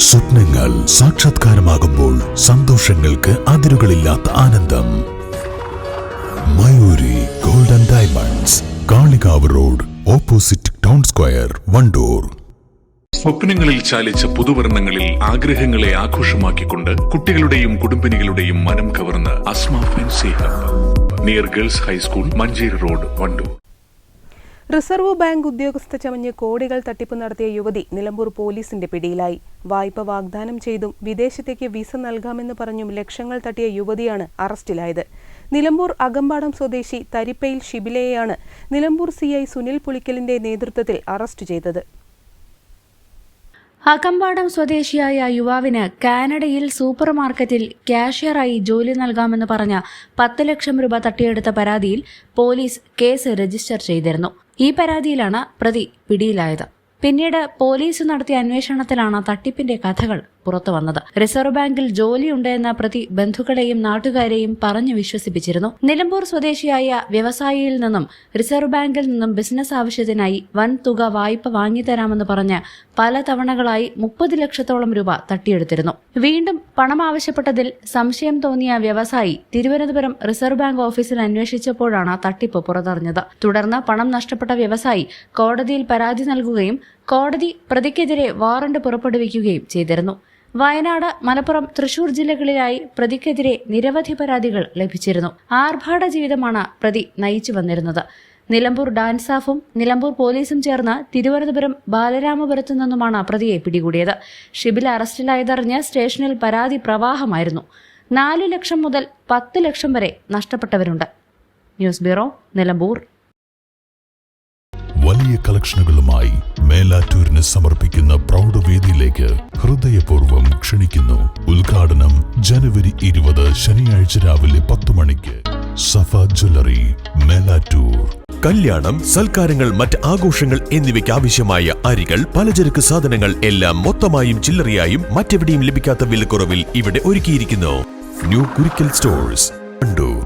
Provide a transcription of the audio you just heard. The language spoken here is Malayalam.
സ്വപ്നങ്ങൾ സാക്ഷാത്കാരമാകുമ്പോൾ സന്തോഷങ്ങൾക്ക് അതിരുകളില്ലാത്ത ആനന്ദം. Mayuri golden diamonds Kalikavu road opposite town square Wandoor. സ്വപ്നങ്ങളിൽ ചാലിച്ച പുതുവർണങ്ങളിൽ ആഗ്രഹങ്ങളെ ആഘോഷമാക്കിക്കൊണ്ട് കുട്ടികളുടെയും കുടുംബിനികളുടെയും മനം കവർന്ന് Asma fancy hub. Near girls high school Manjeri road Wandoor. Reserve bank ഉദ്യോഗസ്ഥ ചമഞ്ഞ് കോടികൾ തട്ടിപ്പ് നടത്തിയ യുവതി നിലമ്പൂർ പോലീസിന്റെ പിടിയിലായി. വായ്പ വാഗ്ദാനം ചെയ്തും വിദേശത്തേക്ക് വിസ നൽകാമെന്ന് പറഞ്ഞും ലക്ഷങ്ങൾ തട്ടിയ യുവതിയാണ് അറസ്റ്റിലായത്. നിലമ്പൂർ അകമ്പാടം സ്വദേശി തരിപ്പയിൽ ഷിബിലയെയാണ് നിലമ്പൂർ സിഐ സുനിൽ പുളിക്കലിന്റെ നേതൃത്വത്തിൽ അറസ്റ്റ് ചെയ്തത്. അകമ്പാടം സ്വദേശിയായ യുവാവിന് കാനഡയിൽ സൂപ്പർ മാർക്കറ്റിൽ ക്യാഷ്യറായി ജോലി നൽകാമെന്ന് പറഞ്ഞ പത്ത് ലക്ഷം രൂപ തട്ടിയെടുത്ത പരാതിയിൽ പോലീസ് കേസ് രജിസ്റ്റർ ചെയ്തിരുന്നു. ഈ പരാതിയിലാണ് പ്രതി പിടിയിലായത് പിന്നീട് പോലീസ് നടത്തിയ അന്വേഷണത്തിലാണ് തട്ടിപ്പിന്റെ കഥകൾ പുറത്തു വന്നത്. റിസർവ് ബാങ്കിൽ ജോലിയുണ്ട് എന്ന പ്രതി ബന്ധുക്കളെയും നാട്ടുകാരെയും പറഞ്ഞു വിശ്വസിപ്പിച്ചിരുന്നു. നിലമ്പൂർ സ്വദേശിയായ വ്യവസായിയിൽ നിന്നും റിസർവ് ബാങ്കിൽ നിന്നും ബിസിനസ് ആവശ്യത്തിനായി വൻ തുക വായ്പ വാങ്ങിത്തരാമെന്ന് പറഞ്ഞ് പല തവണകളായി മുപ്പത് ലക്ഷത്തോളം രൂപ തട്ടിയെടുത്തിരുന്നു. വീണ്ടും പണം ആവശ്യപ്പെട്ടതിൽ സംശയം തോന്നിയ വ്യവസായി തിരുവനന്തപുരം റിസർവ് ബാങ്ക് ഓഫീസിൽ അന്വേഷിച്ചപ്പോഴാണ് തട്ടിപ്പ് പുറത്തറിഞ്ഞത്. തുടർന്ന് പണം നഷ്ടപ്പെട്ട വ്യവസായി കോടതിയിൽ പരാതി നൽകുകയും കോടതി പ്രതിക്കെതിരെ വാറണ്ട് പുറപ്പെടുവിക്കുകയും ചെയ്തിരുന്നു. വയനാട് മലപ്പുറം തൃശൂർ ജില്ലകളിലായി പ്രതിക്കെതിരെ നിരവധി പരാതികൾ ലഭിച്ചിരുന്നു. ആർഭാട ജീവിതമാണ് പ്രതി നയിച്ചു വന്നിരുന്നത്. നിലമ്പൂർ ഡാൻസാഫും നിലമ്പൂർ പോലീസും ചേർന്ന് തിരുവനന്തപുരം ബാലരാമപുരത്തു നിന്നുമാണ് പ്രതിയെ പിടികൂടിയത്. ഷിബിൽ അറസ്റ്റിലായതറിഞ്ഞ് സ്റ്റേഷനിൽ പരാതി പ്രവാഹമായിരുന്നു. നാലു ലക്ഷം മുതൽ പത്ത് ലക്ഷം വരെ നഷ്ടപ്പെട്ടവരുണ്ട്. News bureau Nilambur. വലിയ കളക്ഷനുകളുമായി മേലാറ്റൂരിന് സമർപ്പിക്കുന്ന പ്രൗഢവേദിയിലേക്ക് ഹൃദയപൂർവം ക്ഷണിക്കുന്നു. ഉദ്ഘാടനം ജനുവരി ഇരുപത് ശനിയാഴ്ച രാവിലെ പത്ത് മണിക്ക്. സഫ ജ്വല്ലറി മേലാറ്റൂർ. കല്യാണം സൽക്കാരങ്ങൾ മറ്റ് ആഘോഷങ്ങൾ എന്നിവയ്ക്ക് ആവശ്യമായ അരികൾ പലചരക്ക് സാധനങ്ങൾ എല്ലാം മൊത്തമായും ചില്ലറയായും മറ്റെവിടെയും ലഭിക്കാത്ത വിലക്കുറവിൽ ഇവിടെ ഒരുക്കിയിരിക്കുന്നു. ന്യൂ കുരിക്കൽ സ്റ്റോഴ്സ് കണ്ടു.